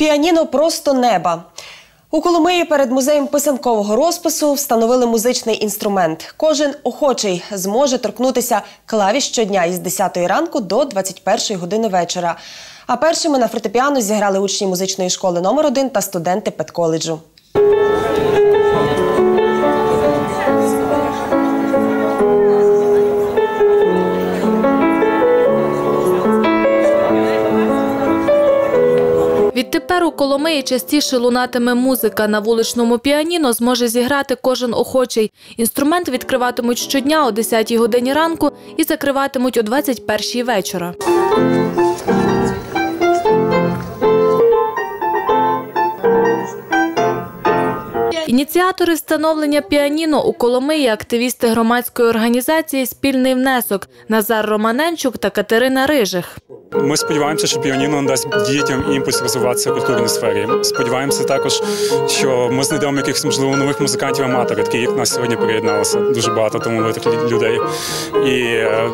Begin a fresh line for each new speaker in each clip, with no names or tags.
Піаніно просто неба. У Коломиї перед музеєм писанкового розпису встановили музичний інструмент. Кожен охочий зможе торкнутися клавіш щодня із 10 ранку до 21 години вечора. А першими на фортепіано зіграли учні музичної школи номер 1 та студенти педколеджу.
Відтепер у Коломиї частіше лунатиме музика. На вуличному піаніно зможе зіграти кожен охочий. Інструмент відкриватимуть щодня о 10 годині ранку і закриватимуть о 21 вечора. Ініціатори встановлення піаніно у Коломиї активісти громадської організації Спільний внесок Назар Романенчук та Катерина Рижих.
Ми сподіваємося, що піаніно дасть дітям імпульс розвиватися в культурній сфері. Сподіваємося також, що ми знайдемо якихось можливо нових музикантів аматорів, такі як нас сьогодні приєдналося. Дуже багато лю- людей. І е,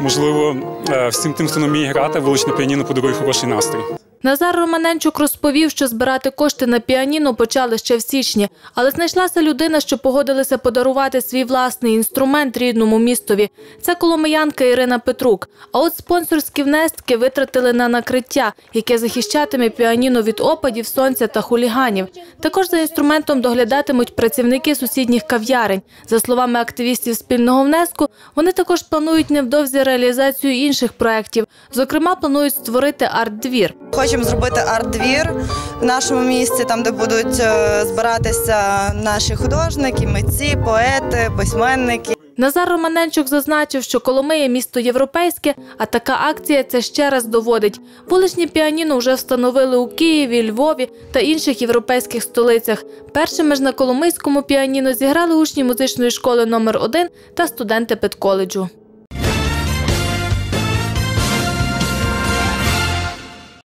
можливо, е, всім тим, хто не вміє грати, вуличне піаніно подарує хороший настрій.
Назар Романенчук розповів, що збирати кошти на піаніно почали ще в січні, але знайшлася людина, що погодилася подарувати свій власний інструмент рідному містові. Це коломиянка Ірина Петрук. А от спонсорські внески витратили на накриття, яке захищатиме піаніно від опадів, сонця та хуліганів. Також за інструментом доглядатимуть працівники сусідніх кав'ярень. За словами активістів спільного внеску, вони також планують невдовзі реалізацію інших проєктів. Зокрема, планують створити арт-двір.
Хочемо зробити арт-двір в нашому місті, там де будуть е, збиратися наші художники, митці, поети, письменники.
Назар Романенчук зазначив, що Коломия – місто європейське, а така акція це ще раз доводить. Вуличні піаніно вже встановили у Києві, Львові та інших європейських столицях. Першими ж на Коломийському піаніно зіграли учні музичної школи номер 1 та студенти педколеджу.